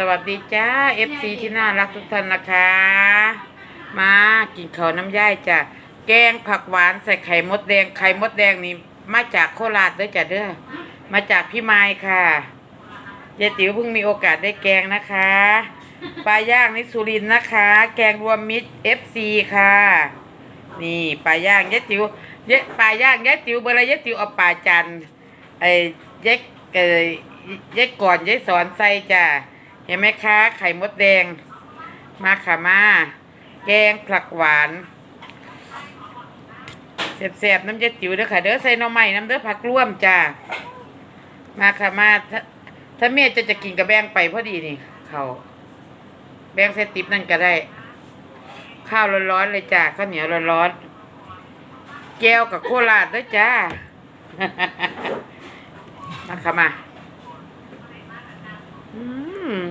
สวัสดีจ้า FC ที่น่ารักทุกท่านนะคะ มากินข้าวน้ำย่ายจ้ะแกงผักหวานใส่ไข่มดแดงไข่มดแดงนี่มาจากโคราชเด้อจ้ะเด้อมาจากพี่ไม้ค่ะยายติ๋วเพิ่งมีโอกาสได้แกงนะคะปลาย่างนิสุรินทร์นะคะ แกงรวมมิตร FC ค่ะ นี่ปลาย่างยายติ๋วยายปลาย่างยายติ๋วเบอร์อะไรยายติ๋วเอาปลาจันทร์ไอ้เย็กเอ้ยเย็กก่อนยายสอนใส่จ้ะ เห็นไหมคะ ไข่มดแดง มาค่ะมา แกงผักหวานแสบๆน้ำยายติ๋วเด้อค่ะ เด้อใส่หน่อไม้น้ำเด้อผักร่วมจ้ะมาค่ะมาถ้าถ้าเมียจะจะกินกับแบงไปพอดีนี่ เขาแบงใส่ติ๊บนั่นก็ได้ ข้าวร้อนๆเลยจ้าข้าวเหนียวร้อนๆแก้วกับโคราชด้วยจ้า มาค่ะมา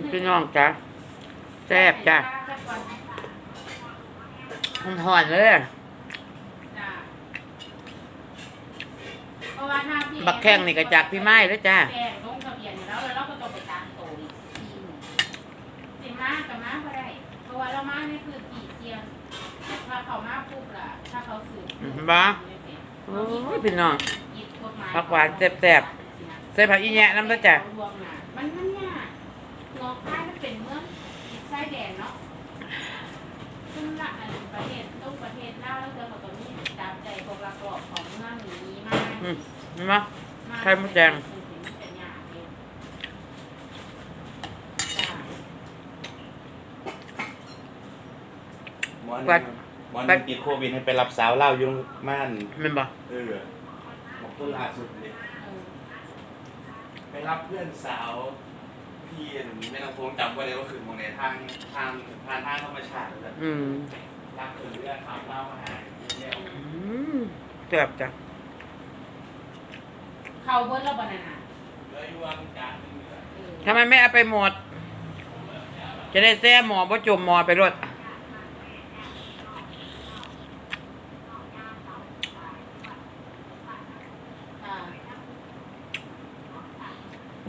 พี่น้องจ้าแซ่บจ้าหอนๆเลย บักแข้งนี่ก็จากพี่ไม้แล้วจ้าแจ้งลงทะเบียนอยู่แล้วแล้วเราก็ต้องไปตามโตอีกทีหนึ่งสิมากับมาก็ได้เพราะว่าเรามาในพื้นที่เสี่ยงถ้าเขามาปุ๊บล่ะถ้าเขาสืบอืมบ้าโอ้ยพี่น้องยึดกฎหมายผักหวานแซ่บใส่ผักอีแยะน้ำด้วยจ้ารวมน่ะมันมั นยากเงาะใต้มันเป็นเมืองติดชายแดนเนาะซึ่งละอันประเทศต้องประเทศลาวแล้วเจอกับตัวนี้ตามใจพวกระกอบของเมืองนี้มากอืมเห็นไหม ไข่มดแดง หมอนี่หมอนี่ติดโควิดให้ไปรับสาวเล่าวอยุ่โรงม่านแมันบ่เออบอกคนล่าสุดเลยไปรับเพื่อนสาว พี่ไม่ต้องพงจำไว้เลยว่าคือมองในทางทางทางทางธรรมชาติเลยอืมรับเพื่อนเรื่องข่าวเล่ามาหาเนี่ยอืมแซ่บจ้ะเขาเบิ้ลแล้วบานาน่าเลยอยู่วางกลางเหนือเออทำไมไม่เอาไปหมด จะได้แซ่หมอบ่จมหมอไปรวดอ่า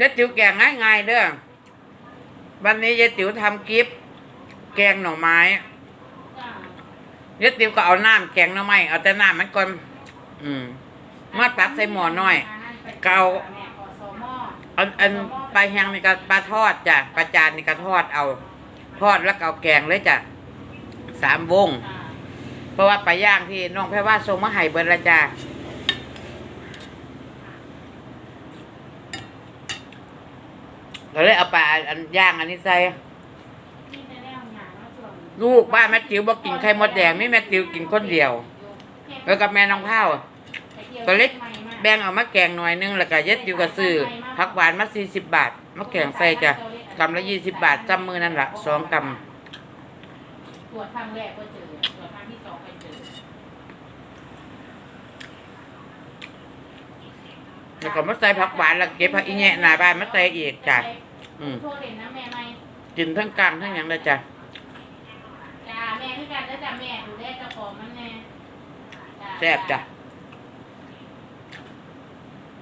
ยายติ๋วแกงง่ายๆเด้อ วันนี้ยายติ๋วทำกิฟต์แกงหน่อไม้ยายติ๋วก็เอาน้ำแกงหน่อไม้เอาแต่น้ำมันก่อนอืมมาตักใส่หม้อน้อย เกาแม่ขอสมออันอันปลาแห้งนี่ก็ปลาทอดจ้ะปลาจานนี่ก็ทอดเอา ทอดแล้วก็เอาแกงเลยจ้ะสามวง เพราะว่าปลาย่างที่น้องแพรว่าส่งมาให้เบิดละจ้า เราเลยเอาปลาอันย่างอันนี้ใส่นี่แน่ๆอย่างว่าส่วนลูกบ้านแม่ติ๋วบอกกินไข่มดแดงไม่แม่ติ๋วกินคนเดียวแล้วกับแม่น้องเผาตัวเล็กแบ่งเอามาแกงหน่อยนึงแล้วก็เย็ดอยู่กับซื้อผักหวานมาสี่สิบบาทมาแกงใส่จ้ะกำละยี่สิบบาทจำมือนั่นละสองกตรวจครั้งแรกก็เจอตรวจครั้งที่สองก็เจอำแล้วก็มาใส่ผักหวานแล้วเก็บผักอีแงะหน้าบ้านมาใส่อีกจ้ะ อืมโทษเด่นนะแม่ไม่กินทั้งกลางทั้งหยังเลยจ้ะจ้าแม่คือกันแล้วจ้าแม่ดูแลเจ้าของมันแน่แซ่บจ้ะ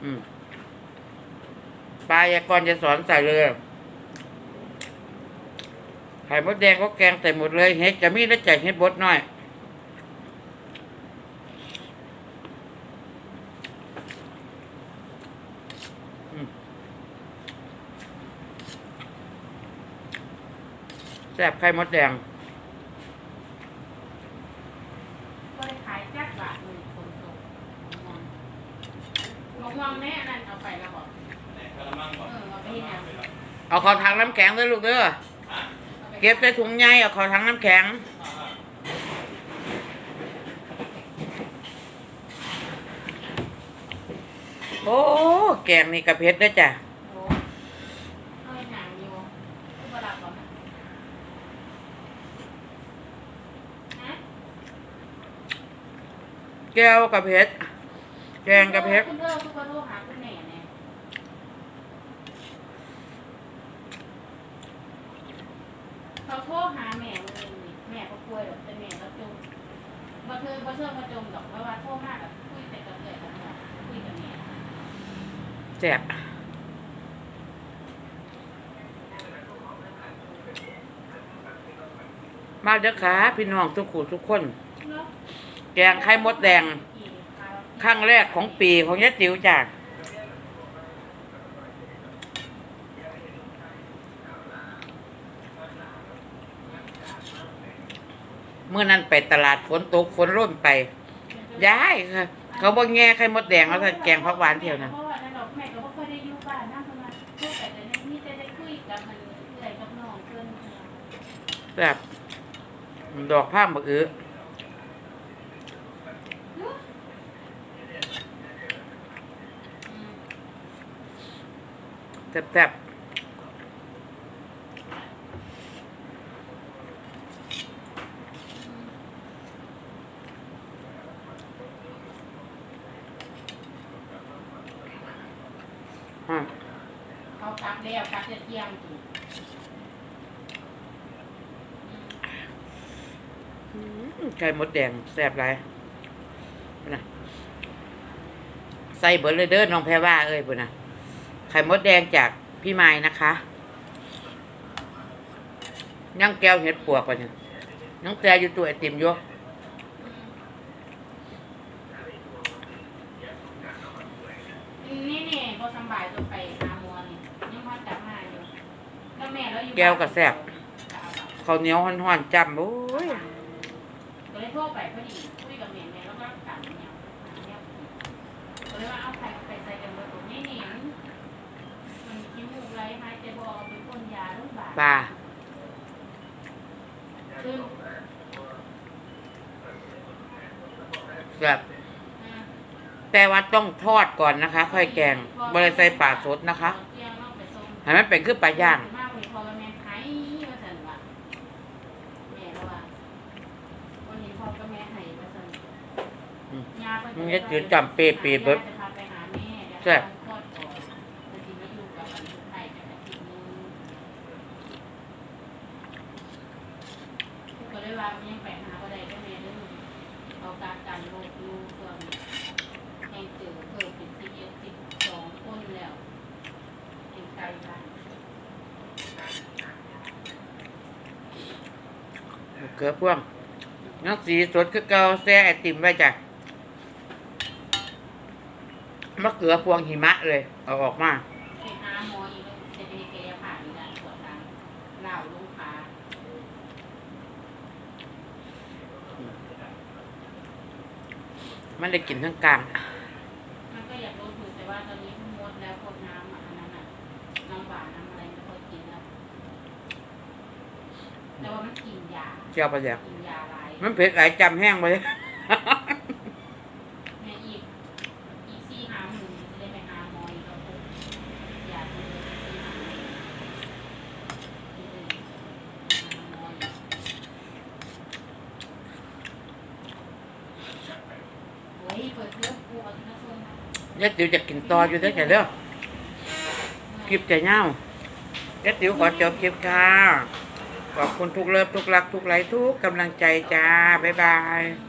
อืมปลายากรจะสอนใส่เลยไข่มดแดงก็แกงใส่หมดเลยเฮ็ดจะมีแล้วใจเฮ็ดบดหน่อย แซ่บไข่มดแดงก็เลยขายแจ๊กบาทหนึ่งคนโตลงวางแม่นั่นเอาไปแล้วบอกในกระมังเอบอกอเอาไปที่ไหนเอาขอถังน้ำแข็งด้วยลูกเด้อเก็บใส่ถุงใหญ่เอาขอถังน้ำแข็งโอ้แกงนี่กระเพชรด้วยจ้ะ โอ้เอาไปหนังอยู่ผู้บริหารฮะ แก้วกระเพชรแกงกระเพชรคุณเด้อคุณก็โทรหาคุณแม่แน่เขาโทรหาแม่เลยนี่แม่ก็ป่วยแบบแต่แม่ก็จมบ่เธอบ่เชื่อบ่จมดอกเพราะว่าโทรมากกับคุยแต่กับเกิดกับหมอคุยกับแม่แซ่บมาเด้อค่ะพี่น้องทุกคู่ทุกคนเนาะ แกงไข่มดแดงครั้งแรกของปีของยะติ๋วจ้ะเมื่อนั้นไปตลาดฝนตกฝนร่นไปย้ายค่ะ เขาบอกแง่ไข่มดแดงแล้วก็แกงผักหวานเที่ยวนะเพราะว่านั่นดอกแม่ก็บ่ค่อยได้อยู่บ้านนะเพราพวกแต่แต่เนี่ยมีแต่ได้คุยกับมันเอื่อยกับน้องเพิ่นแบบดอกผ้าบักอื้อม แซ่บๆอืมเขาตักแล้วตักจะเที่ยงกินอืมไข่มดแดงแซ่บไรนะใส่เบิร์เลยเด้อน้องแพรว่าเอ้ยปุ่นนะไข่มดแดงจากพี่ไม้นะคะยังแก้วเห็ดปวกป่ะเนี่ยยังแต่อยู่ตัวไอติมอยู่อืมนี่นี่พอสำบายตัวไปหาหมอนี่ยังพอจับมาอยู่แล้วแม่เราอยู่แก้วกับแซ่บข้าวเหนียวห่อนๆจำโอ้ยก็เลยโทรไปพอดีคุยกับแม่แม่แล้วก็ถามเนี่ยเนี่ยก็เลยว่าเอาใครไปใส่กันเบอร์ตัวนี่นี่มัน ขี้มูกไรหายใจบ่ออกไปพ่นยาโรงพยาบาลปลาคือแบบอ่าแต่ว่าต้องทอดก่อนนะคะ ค่อยแกงบริใส่ปลาสดนะคะให้มันเป็นคือปลาย่างมากเลยพอกับแม่ไทยมาสั่นว่าแม่แล้วว่าวันนี้พ่อกับแม่ไทยมาสั่นอืมยาเพิ่มันจะจืดจำเปรี้ยวๆเบิดจะพาไปหาแม่เดี๋ยวแซ่บ คลอดก่อนมันสิมาอยู่กับอันลูกไทยจะอาทิตย์หนึงก็เลยว่ายังไปหาบ่ได้ก็แม่เด้อเอาการกันโรคอยู่ส่วนแห่งเจอเพิ่มเป็น11 12คนแล้วแห่งไกลบ้านเกือพ่วงน้ำสีสดคือเกาแซ่ไอติมไว้จ้ะมะเขือพวงหิมะเลย เอาออกมาหมออีกแล้วจะไปเกยผ่านอีกแล้วปวดหลังเหล่าลูกค้า มันได้กินทั้งกลางมันก็อยากลดอยู่แต่ว่าตอนนี้มดแล้วพวกน้ำอะอันนั้นอะน้ำหวานน้ำอะไรไม่ค่อยกินแล้วแต่ว่ามันกินยาเจียวปลาแดกกินยาหลายมันเผ็ดหลายจำแห้งไปเลย แม่อีกอีกสี่หาหมื่นจะได้ไปหาหมออีกแล้วพวกยาซื้อสี่หาหมื่นหาหมออีกโอ้ย เปิดเรื่องกูเอาที่มาส่งนะยัดติ๋วจะกินต่ออยู่เด้อจ้ะเด้อคลิปจะเน่ายัดติ๋วขอจบคลิปค่ะ ขอบคุณทุกเลิฟทุกรักทุกไลค์ทุกกำลังใจจ้า บ๊ายบาย